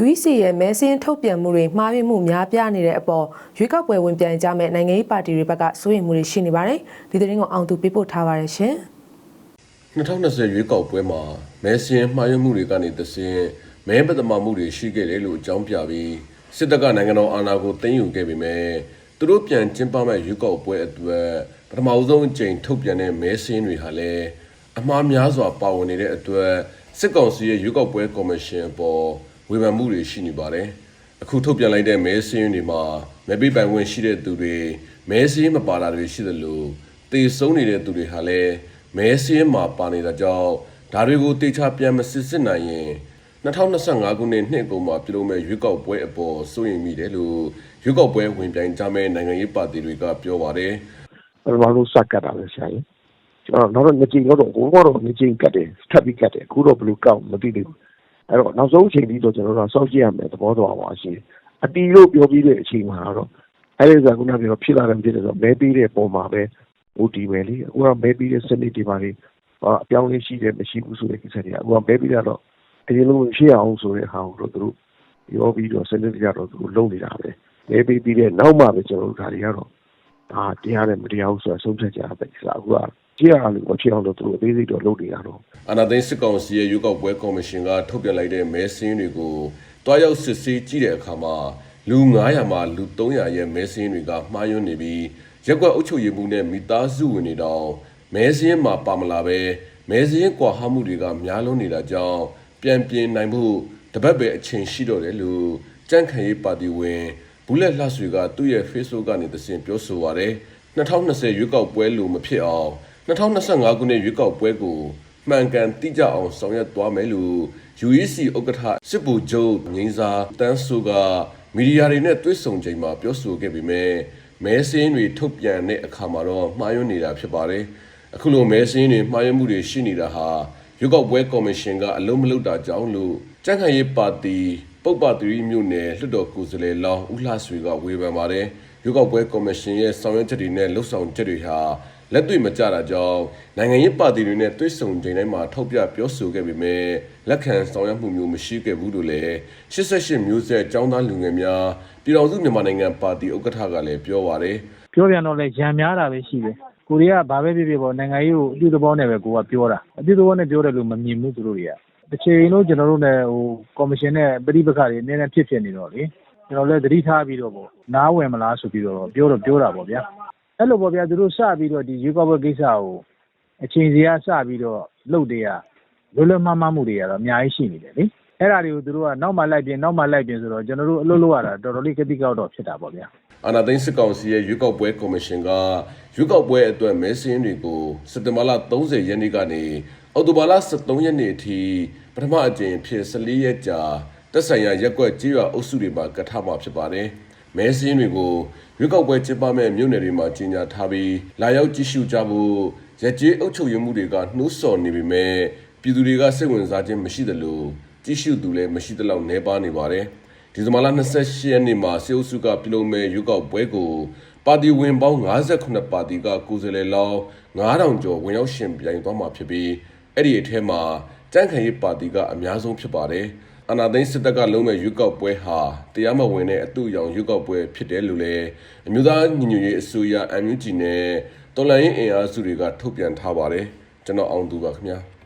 UEC ရဲ့မဲစင်းထုတ်ပြန်မှုတွေမှားယွင်းမှုများပြားနေတဲ့အပေါ်ရွေးကောက်ပွဲဝင်ပြိုင်ကြမဲ့နိုင်ငံရေးပါတီတွေဘက်ကစိုးရိမ်မှုတွေရှိနေပါတယ်။ဒီသတင်းကိုအောင်သူပေးပို့ထားပါတယ်ရှင်။2020ရွေးကောက်ပွဲမှာမဲစင်းမှားယွင်းမှုတွေကနေတဆင့်မဲပဒမာမှုတွေရှိခဲ့တယ်လို့အကြောင်းပြပြီးစစ်တပ်ကနိုင်ငံတော်အာဏာကိုသိမ်းယူခဲ့ပေမဲ့သူတို့ပြန်ကျင်းပမဲ့ရွေးကောက်ပွဲအတွက်ပထမဆုံးအကြိမ်ထုတ်ပြန်တဲ့မဲစင်းတွေဟာလည်းအမှားများစွာပါဝင်နေတဲ့အတွက်စစ်ကောင်စီရဲ့ရွေးကောက်ပွဲကော်မရှင်အပေါ် ဝေဖန်မှုတွေရှိနေပါတယ်။အခုထုတ်ပြန်လိုက်တဲ့မဲစင်းတွေမှာမဲပေးပိုင်ခွင့်ရှိတဲ့သူတွေမဲစင်းမပါတာတွေရှိသလိုတေဆုံးနေတဲ့သူတွေဟာလည်းမဲစင်းမှာပါနေတာကြောင့်ဒါတွေကိုတေချာပြန်မစစ်စစ်နိုင်ရင်2025ခုနှစ်နှစ်ကုန်မှာပြုလုပ်မဲ့ရွေးကောက်ပွဲအပေါ်စိုးရိမ်မိတယ်လို့ရွေးကောက်ပွဲဝင်ပြိုင်ကြမဲ့နိုင်ငံရေးပါတီတွေကပြောပါတယ်ပထမဆုံးစကတ်တာပဲဆရာကြီးကျွန်တော်နောက်တော့ငကြိမ်တော့ကိုကတော့ငကြိမ်ကတ်တယ်ထပ်ပြီးကတ်တယ်အခုတော့ဘယ်လိုကောက်မသိသေးဘူး အဲ့တော့နောက်ဆုံးအချိန်ပြီးတော့ကျွန်တော်တို့စောင့်ကြည့်ရမယ်သဘောတော်ပါရှိတယ်အတီလို့ပြောပြီးတဲ့အချိန်မှာတော့အဲ့ဒီကခုနကပြောဖြစ်လာတယ်ဖြစ်တယ်ဆိုတော့မဲပေးတဲ့ပုံမှာပဲဟိုဒီပဲလေအခုကမဲပေးတဲ့စနစ်တွေပါလေအပြောင်းလဲရှိတယ်မရှိဘူးဆိုတဲ့ကိစ္စတွေကအခုကမဲပေးတာတော့အရင်လိုရှိအောင်ဆိုတဲ့ဟာကိုတော့သူတို့ပြောပြီးတော့စနစ်ကြတော့သူတို့လုပ်နေတာပဲမဲပေးပြီးတဲ့နောက်မှပဲကျွန်တော်တို့ဒါတွေကတော့ဒါတရားနဲ့မတရားဘူးဆိုတာဆုံးဖြတ်ကြတာပဲဆိုတော့အခုက ကြည့်ရလို့မဖြစ်အောင်လို့သူတို့အသေးစိတ်တော့လုပ်နေတာတော့အာနာသိန်းစစ်ကောင်စီရဲ့ရွေးကောက်ပွဲကော်မရှင်ကထုတ်ပြန်လိုက်တဲ့မဲစင်းတွေကိုတွားရောက်စစ်ဆေးကြည့်တဲ့အခါမှာလူ900မှာလူ300ရဲ့မဲစင်းတွေကမှားယွင်းနေပြီးရက်ကွက်အုပ်ချုပ်ရေးမှုနဲ့မိသားစုဝင်တွေတောင်မဲစင်းမှာပါမလာပဲမဲစင်းကွာဟမှုတွေကများလွန်းနေတာကြောင့်ပြန်ပြင်နိုင်ဖို့တပတ်ပဲအချိန်ရှိတော့တယ်လို့ကြန့်ခိုင်ရေးပါတီဝင်ဘူးလက်လှဆွေကသူ့ရဲ့ Facebook ကနေသင်ပြောဆိုပါရယ်2020ရွေးကောက်ပွဲလို့မဖြစ်အောင် 2025ခုနှစ်ရွေးကောက်ပွဲကိုမှန်ကန်တိကျအောင်ဆောင်ရွက်သွားမယ်လို့ UEC ဥက္ကဋ္ဌစစ်ဘူချုပ်ငိမ့်စာတန်းဆူကမီဒီယာတွေနဲ့တွေ့ဆုံချိန်မှာပြောဆိုခဲ့ပေမဲ့မဲစင်းတွေထုတ်ပြန်တဲ့အခါမှာတော့မှားယွင်းနေတာဖြစ်ပါတယ်အခုလိုမဲစင်းတွေမှားယွင်းမှုတွေရှိနေတာဟာရွေးကောက်ပွဲကော်မရှင်ကအလုံးမလုံးတာကြောင့်လို့ကြန့်ခိုင်ရေးပါတီပုပ္ပသီရိမြို့နယ်လွှတ်တော်ကိုယ်စားလှယ်လောင်းဦးလှဆွေကဝေဖန်ပါတယ်ရွေးကောက်ပွဲကော်မရှင်ရဲ့ဆောင်ရွက်ချက်တွေနဲ့လှုပ်ဆောင်ချက်တွေဟာ လက်တွေ့မကျတာကြောင့်နိုင်ငံရေးပါတီတွေနဲ့တွေ့ဆုံချိန်တိုင်းမှာထောက်ပြပြောဆိုခဲ့ပေမဲ့လက်ခံဆောင်ရွက်မှုမျိုးမရှိခဲ့ဘူးလို့လည်း88မျိုးဆက်ចောင်းသားလူငယ်များပြည်တော်စုမြန်မာနိုင်ငံပါတီဥက္ကဋ္ဌကလည်းပြောပါတယ်ပြောပြန်တော့လဲရံများတာပဲရှိတယ်ကိုရီးယားဘာပဲဖြစ်ဖြစ်ပေါ့နိုင်ငံရေးကိုအပြုသဘောနဲ့ပဲကိုကပြောတာအပြုသဘောနဲ့ပြောတယ်လို့မမြင်ဘူးသူတို့တွေကတစ်ချိန်လုံးကျွန်တော်တို့လည်းဟိုကော်မရှင်နဲ့ပြည်ပခါတွေအများနဲ့ဖြစ်ဖြစ်နေတော့လေကျွန်တော်လည်းသတိထားပြီးတော့ပေါ့နားဝင်မလားဆိုပြီးတော့ပြောတော့ပြောတာပေါ့ဗျာ အဲ့လိုပေါ့ဗျာသူတို့စပြီးတော့ဒီရွေးကောက်ပွဲကိစ္စကိုအချိန်စီကစပြီးတော့လှုပ်တွေကလွတ်လပ်မှမှမှုတွေကတော့အများကြီးရှိနေတယ်လေအဲ့ဒါတွေကိုသူတို့ကနောက်မှလိုက်ပြင်နောက်မှလိုက်ပြင်ဆိုတော့ကျွန်တော်တို့အလုပ်လုပ်ရတာတော်တော်လေးကတိကောက်တော့ဖြစ်တာပေါ့ဗျာအာနာသိန်းစစ်ကောင်စီရဲ့ရွေးကောက်ပွဲကော်မရှင်ကရွေးကောက်ပွဲအတွက်မဲစင်းတွေကိုစက်တင်ဘာလ30ရက်နေ့ကနေအောက်တိုဘာလ23ရက်နေ့အထိပထမအကြိမ်ဖြစ်14ရက်ကြာတက်ဆိုင်ရာရက်ကွက်ကြေးရွာအုပ်စုတွေမှာကထားမှာဖြစ်ပါတယ်။ မဲစင်းတွေကိုရွေးကောက်ပွဲကျင်းပမဲ့မြို့နယ်တွေမှာကြီးညာထားပြီးလာရောက်ကြည့်ရှုကြဖို့ရက်ကျေးအုပ်ချုပ်ရေးမှုတွေကနှိုးဆော်နေပေမဲ့ပြည်သူတွေကစိတ်ဝင်စားခြင်းမရှိသလိုကြည့်ရှုသူလည်းမရှိသလောက်နှဲပါနေပါတယ်။ဒီဇင်ဘာလ28ရက်နေ့မှာစေအုပ်စုကပြုလုပ်မဲ့ရွေးကောက်ပွဲကိုပါတီဝင်ပေါင်း58ပါတီကကိုယ်စားလှယ်လောင်း9000ကျော်ဝင်ရောက်ရှင်ပြိုင်သွားမှာဖြစ်ပြီးအဲ့ဒီအထက်မှာကြန့်ခိုင်ရေးပါတီကအများဆုံးဖြစ်ပါတယ်။ အနာသိန်းစစ်တပ်ကလုံးမဲ့ရွေးကောက်ပွဲဟာတရားမဝင်တဲ့အတူရောင်ရွေးကောက်ပွဲဖြစ်တယ်လို့လည်းအမျိုးသားညီညွတ်ရေးအစိုးရ MUG နဲ့တော်လှန်ရေးအင်အားစုတွေကထုတ်ပြန်ထားပါတယ်။ကျွန်တော်အောင်သူပါခင်ဗျာ။